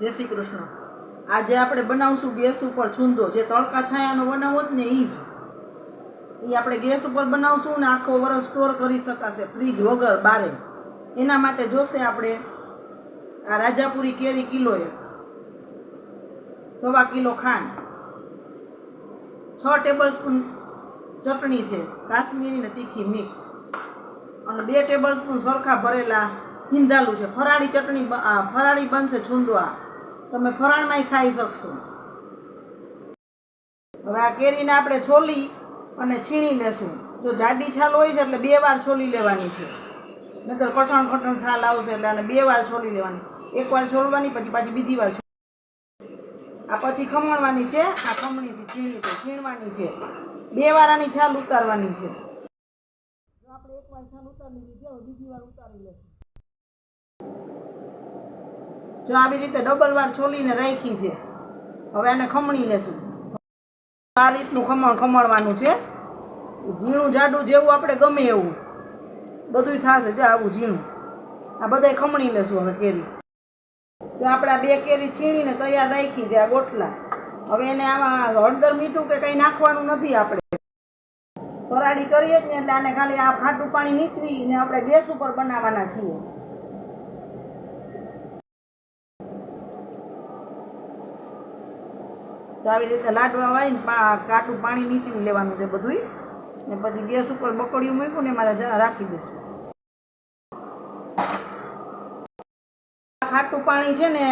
જય શ્રી કૃષ્ણ. આજે આપણે બનાવશું ગેસ ઉપર છૂંદો. જે તડકા છાયાનો બનાવો જ ને એ જ. એ આપણે ગેસ ઉપર બનાવશું ને આખો વરસ સ્ટોર કરી શકાશે ફ્રીજ વગર, બારે. એના માટે જોશે આપણે આ રાજાપુરી કેરી કિલો એક સવા કિલો ખાંડ. છ ટેબલ સ્પૂન ચટણી છે, કાશ્મીરી ને તીખી મિક્સ અને બે ટેબલ સ્પૂન સરખા ભરેલા સિંધાલું છે. ફરાળી ચટણી ફરાળી બનશે છુંદવા. તમે ફરાળમાંય ખાઈ શકશો. હવે આ કેરીને આપણે છોલી અને છીણી લેશું. જો જાડી છાલ હોય છે એટલે બે વાર છોલી લેવાની છે. નહીતર કઠણ કઠણ છાલ આવશે એટલે આને બે વાર છોલી લેવાની. એક વાર છોલવાની, પછી પાછી બીજી વાર આ પછી ખમણવાની છે. આ ખમણીથી છીણી છે છીણવાની છે. બે વાર આની છાલ ઉતારવાની છે. આપણે એક વાર છાલ ઉતારી લીધી બીજી વાર ઉતારી લેશું. જો આવી રીતે ડબલ વાર છોલીને રાખી છે. હવે આને ખમણી લેશું. આ રીતનું ખમણ ખમણવાનું છે. ઝીણું જાડું જેવું આપણે ગમે એવું. બધુંય થશે જો આવું ઝીણું. આ બધાય ખમણી લેશું હવે કેરી. જો આપણે આ બે કેરી છીણીને તૈયાર રાખી છે આ ગોટલા. હવે એને આમાં હળદર મીઠું કે કંઈ નાખવાનું નથી આપણે. ફરાળી કરીએ જ ને એટલે આને ખાલી આ ખાટું પાણી નીચવીને આપણે ગેસ ઉપર બનાવવાના છીએ. તો આવી રીતે લાડવા વાઈને ને કાટું પાણી નીચવી લેવાનું છે બધુંય. ને પછી ગેસ ઉપર બકડીયું મૂક્યું ને મારે રાખી દઈશું. ખાટું પાણી છે ને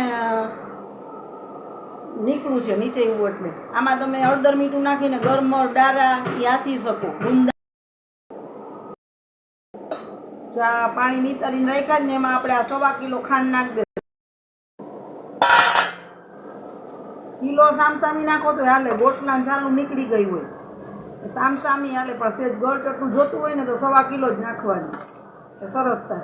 નીકળું છે નીચે એવું એટલે. આમાં તમે હળદર મીઠું નાખીને ગરમર ડારા યાથી શકો, ગુંદા. જો આ પાણી નીતારીને રાખ્યા જ ને એમાં આપણે આ સવા કિલો ખાંડ નાખી કિલો સામસામી નાખો તો હાલે બોટલા ચાલુ નીકળી ગઈ હોય. સામસામી હાલે, પણ સેજ ગળ ચટનું જોતું હોય ને તો સવા કિલો જ નાખવાની. સરસ થાય.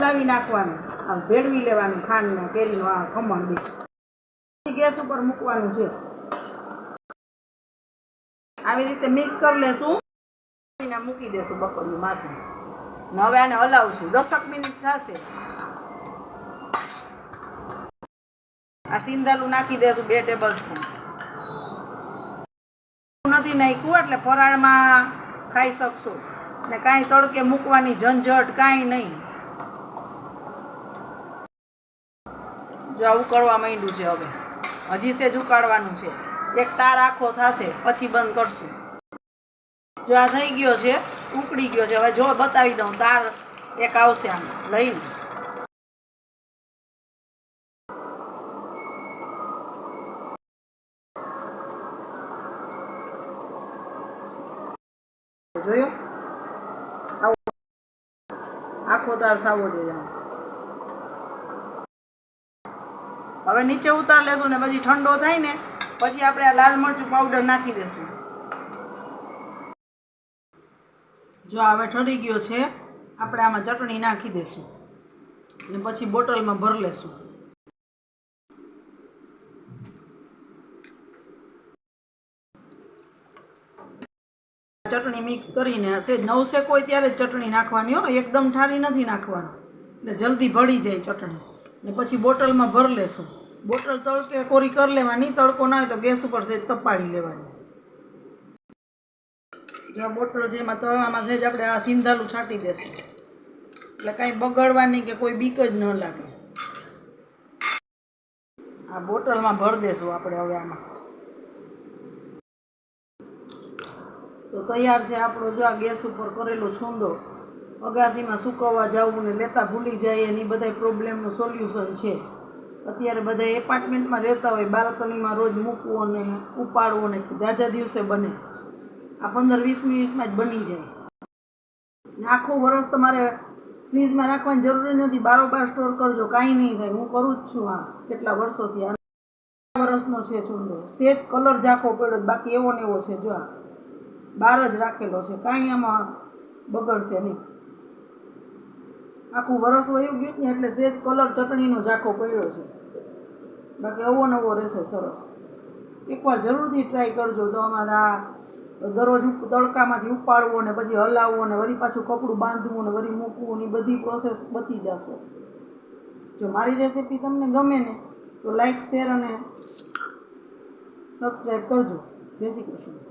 હલાવી નાખવાનું. આમ ભેળવી લેવાનું ખાંડને કેરીનું આ ખમણ બી. ગેસ ઉપર મૂકવાનું છે. આવી રીતે મિક્સ કરી લેશું. મૂકી દેશું બપોરનું માથે. હવે આને હલાવશું. દસક મિનિટ થશે. આ સિંધાલું નાખી દેશું બે ટેબલ સ્પૂન નથી નાખ્યું, એટલે ફરાળમાં ખાઈ શકશો. ને કાંઈ તડકે મૂકવાની ઝંઝટ કાંઈ નહીં. જો આ ઉકળવા માંડ્યું છે હવે. હજી સેજ ઉકાળવાનું છે. એક તાર આખો થશે, પછી બંધ કરશું. જો આ થઈ ગયો છે, ઉકળી ગયો છે. હવે જો બતાવી દઉં, તાર એક આવશે આમ, લઈને. જોયો? આવો. આખો તાર થવો જોઈએ હવે નીચે ઉતાર લેશું ને પછી ઠંડો થાય ને, પછી આપણે આ લાલ મરચું પાવડર નાખી દેશું. જો હવે ઠરી ગયો છે, આપણે આમાં ચટણી નાખી દેશું. ને પછી બોટલમાં ભરી લેશું. ચટણી મિક્સ કરીને સેજ નવસેક હોય ત્યારે જ ચટણી નાખવાની હો. એકદમ ઠારી નથી નાખવાની. એટલે જલ્દી ભળી જાય ચટણી. ને પછી બોટલમાં ભર લેશું. બોટલ તડકે કોરી કરી લેવાની. તડકો ના હોય તો ગેસ ઉપર સેજ તપાડી લેવાની. જો બોટલ જેમાં તળામાં સેજ આપણે આ સિંધાલું છાંટી દેશું. એટલે કાંઈ બગડવાની કે કોઈ બીક જ ન લાગે. આ બોટલમાં ભર દેશું આપણે હવે આમાં. તો તૈયાર છે આપણો જો આ ગેસ ઉપર કરેલો છૂંદો. અગાસીમાં સુકવવા જવું ને લેતા ભૂલી જાય એની બધા પ્રોબ્લેમનું સોલ્યુશન છે. અત્યારે બધા એપાર્ટમેન્ટમાં રહેતા હોય, બાલ્કનીમાં રોજ મૂકવો ને ઉપાડવો ને જાજા દિવસે બને. આ પંદર વીસ મિનિટમાં જ બની જાય. આખું વરસ તમારે ફ્રીજમાં રાખવાની જરૂર નથી. બારોબાર સ્ટોર કરજો, કાંઈ નહીં થાય. હું કરું જ છું આ કેટલા વર્ષોથી. આ વર્ષનો છે ચૂંદો સેજ કલર ઝાંખો પડ્યો બાકી એવો ને એવો છે જો આ. બહાર જ રાખેલો છે. કાંઈ આમાં બગડશે નહીં. આખું વરસ વયું ગયું ને એટલે સેજ કલર ચટણીનો ઝાંખો પડ્યો છે. બાકી અવો નવો રહેશે સરસ. એકવાર જરૂરથી ટ્રાય કરજો તો અમારા દરરોજ તડકામાંથી ઉપાડવો ને પછી હલાવવો ને વળી પાછું કપડું બાંધવું ને વળી મૂકવું ને બધી પ્રોસેસ બચી જશે. જો મારી રેસીપી તમને ગમે ને તો લાઈક શેર અને સબસ્ક્રાઈબ કરજો. જય શ્રી કૃષ્ણ.